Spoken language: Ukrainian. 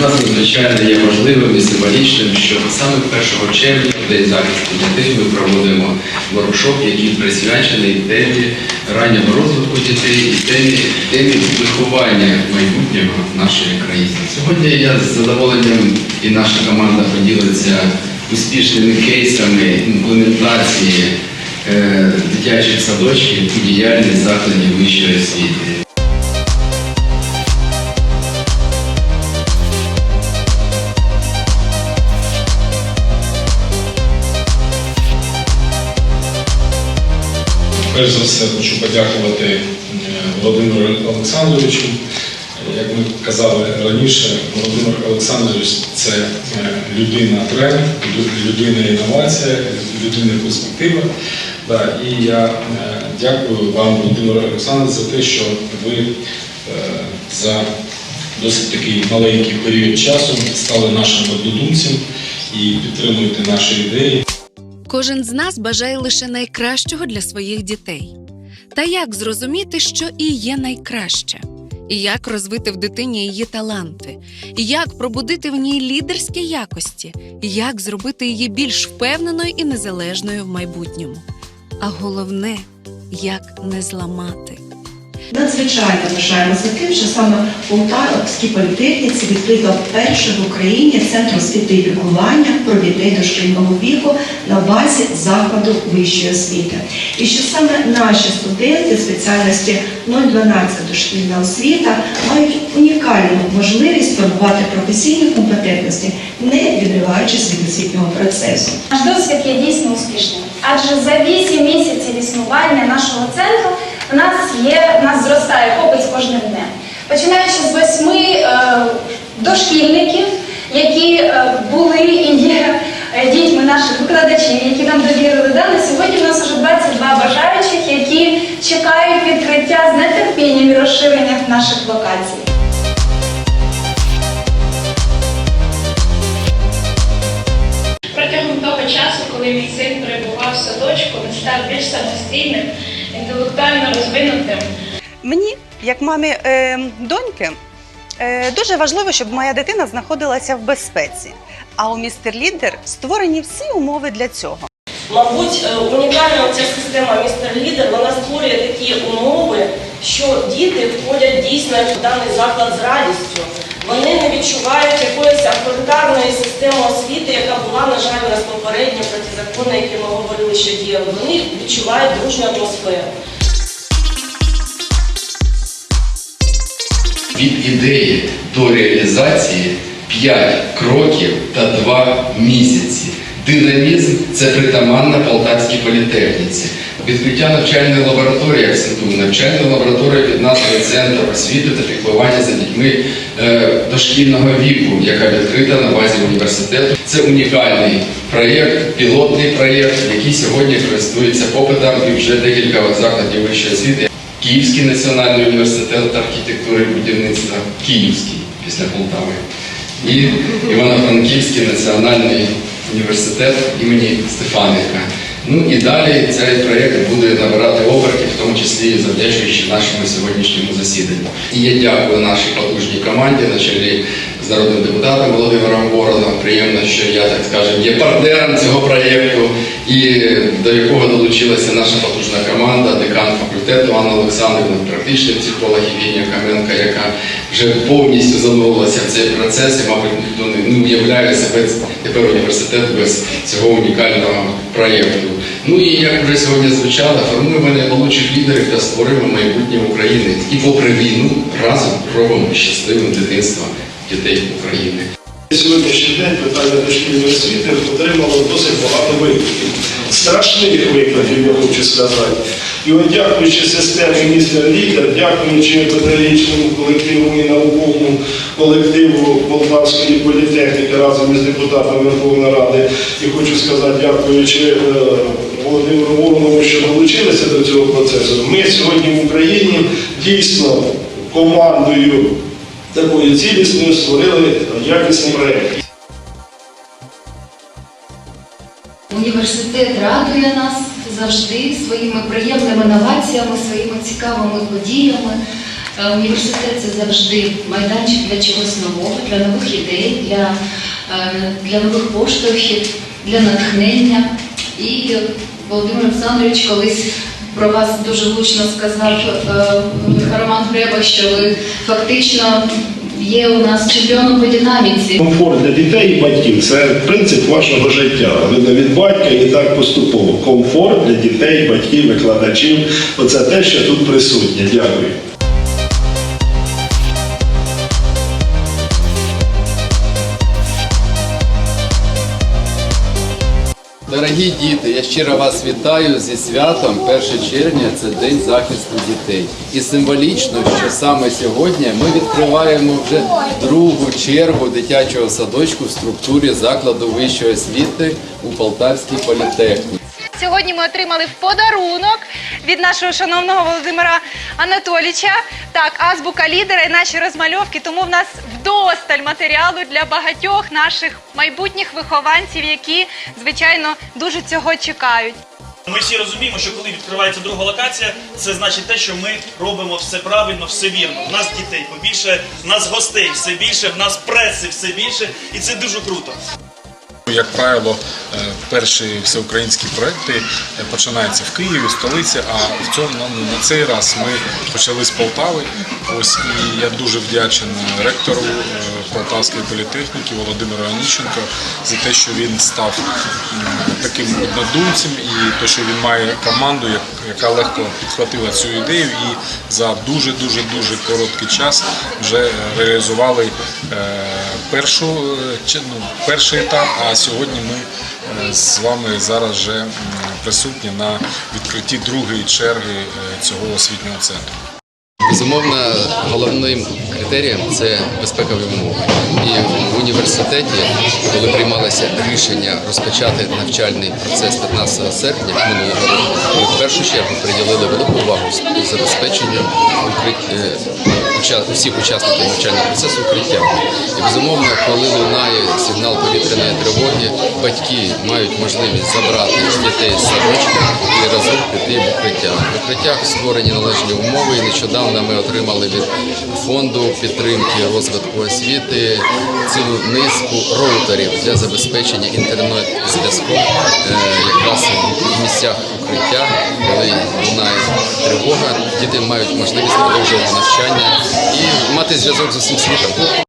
Нас надзвичайно є важливим і символічним, що саме 1 червня, День захисту дітей, ми проводимо воркшоп, який присвячений темі раннього розвитку дітей і темі, темі виховання майбутнього нашої країни. Сьогодні я з задоволенням і наша команда поділиться успішними кейсами імплементації е, дитячих садочків у діяльність закладів вищої освіти. Перш за все хочу подякувати е, Володимиру Олександровичу. Як ми казали раніше, Володимир Олександрович це е, людина тренд, людина інновація, людина перспектива. Да, і я е, дякую вам, Володимир Олександрович, за те, що ви за досить такий маленький період часу стали нашим однодумцем і підтримуєте наші ідеї. Кожен з нас бажає лише найкращого для своїх дітей. Та як зрозуміти, що і є найкраще? І як розвити в дитині її таланти, і як пробудити в ній лідерські якості, і як зробити її більш впевненою і незалежною в майбутньому. А головне, як не зламати. Надзвичайно пишаємося тим, що саме Полтавській політехніці відкрито перший в Україні центр освіти і піклування про дітей дошкільного віку на базі закладу вищої освіти. І що саме наші студенти спеціальності 012 дошкільна освіта мають унікальну можливість формувати професійні компетентності, не відриваючись від освітнього процесу. Наш досвід є дійсно успішним, адже за 8 місяців існування нашого центру у нас є у нас зростає попит кожним днем. Починаючи з восьми е, дошкільників, які е, були і є е, дітьми наших викладачів, які нам довірили дане. Сьогодні у нас вже 22 бажаючих, які чекають відкриття з нетерпінням і розширення наших локацій. Протягом того часу, коли мій син перебував в садочку, він став більш самостійним, інтелектуально розвинутим. Мені, як мамі е, доньки, е, дуже важливо, щоб моя дитина знаходилася в безпеці. А у містер Лідер створені всі умови для цього. Мабуть, е, унікальна ця система містер Лідер вона створює такі умови, що діти входять дійсно в даний заклад з радістю. Вони не відчувають якоїсь авторитарної системи освіти, яка була, на жаль, у нас попередньо протизаконна, які ми говорили, що діяли. Вони відчувають дружню атмосферу. Від ідеї до реалізації 5 кроків та 2 місяці. Динамізм це притаманна Полтавській політехніці. Відкриття навчальної лабораторії, акцентую, навчальна лабораторія під назвою Центр освіти та піклування за дітьми е, дошкільного віку, яка відкрита на базі університету. Це унікальний проєкт, пілотний проєкт, який сьогодні користується попитом і вже декілька закладів вищої освіти. Київський національний університет архітектури і будівництва, Київський після Полтави, і Івано-Франківський національний університет імені Стефаника. Ну і далі цей проєкт буде набирати обертів, в тому числі завдячуючи нашому сьогоднішньому засіданню. І я дякую нашій потужній команді на чолі з народним депутатом Володимиром Бородом. Приємно, що я так скажемо є партнером цього проєкту, і до якого долучилася наша потужна команда, декан факультету Анна Олександрівна, практичний психолог Євгенія Каменка, яка вже повністю занурилася в цей процес, і, мабуть, ніхто не, уявляє себе тепер університет без цього унікального проєкту. Ну і як вже сьогодні звучало, формуємо наймолодших лідерів та створимо майбутнє України. І попри війну разом робимо щасливим дитинство дітей України. Сьогоднішній день питання дошкільної освіти отримало досить багато викликів. Страшних викликів, я хочу сказати. І от дякуючи системі містер лідер, дякуючи педагогічному колективу і науковому колективу Полтавської політехніки разом із депутатом Верховної Ради, і хочу сказати, дякуючи е, Володимиру Воронову, що долучилися до цього процесу. Ми сьогодні в Україні дійсно командою такою цілісною створили якісний проєкт. Університет радує нас завжди своїми приємними новаціями, своїми цікавими подіями. Е, Університет це завжди майданчик для чогось нового, для нових ідей, для, е, для нових поштовхів, для натхнення. І Володимир Олександрович колись про вас дуже влучно сказав е, Роман Греба, що ви фактично є у нас чемпіоном по динаміці. Комфорт для дітей і батьків це принцип вашого життя. Видно від батька і так поступово. Комфорт для дітей, батьків, викладачів. Оце те, що тут присутнє. Дякую. Дорогі діти, я щиро вас вітаю зі святом 1 червня це День захисту дітей. І символічно, що саме сьогодні ми відкриваємо вже другу чергу дитячого садочку в структурі закладу вищої освіти у Полтавській політехніці. Сьогодні ми отримали в подарунок від нашого шановного Володимира Анатолійовича. Так, азбука лідера і наші розмальовки. Тому в нас вдосталь матеріалу для багатьох наших майбутніх вихованців, які, звичайно, дуже цього чекають. Ми всі розуміємо, що коли відкривається друга локація, це значить те, що ми робимо все правильно, все вірно. У нас дітей побільше, в нас гостей все більше, в нас преси все більше, і це дуже круто. Як правило, е, перші всеукраїнські проекти е, починаються в Києві, в столиці, а в цьому на, на цей раз ми почали з Полтави. Ось і я дуже вдячен ректору е, Полтавської політехніки Володимиру Аніщенко за те, що він став таким однодумцем і те, що він має команду, яка легко підхватила цю ідею, і за дуже дуже дуже короткий час вже реалізували першу ну, перший етап. А сьогодні ми е, з вами зараз вже присутні на відкритті другої черги е, цього освітнього центру. Безумовно, головним критерієм це безпекові умови. І в університеті, коли приймалося рішення розпочати навчальний процес 15 серпня минулого року, ми в першу чергу приділили велику увагу забезпеченню укрит- е, всіх учасників навчального процесу укриттями. І безумовно, коли лунає сигнал повітряної тривоги, батьки мають можливість забрати дітей з садочка і разом піти в укриття. В укриттях створені належні умови. І нещодавно ми отримали від фонду підтримки розвитку освіти цілу низку роутерів для забезпечення інтернет-зв'язку е, якраз в місцях укриття, коли лунає тривога, діти мають можливість продовжувати навчання і мати зв'язок з усім світом.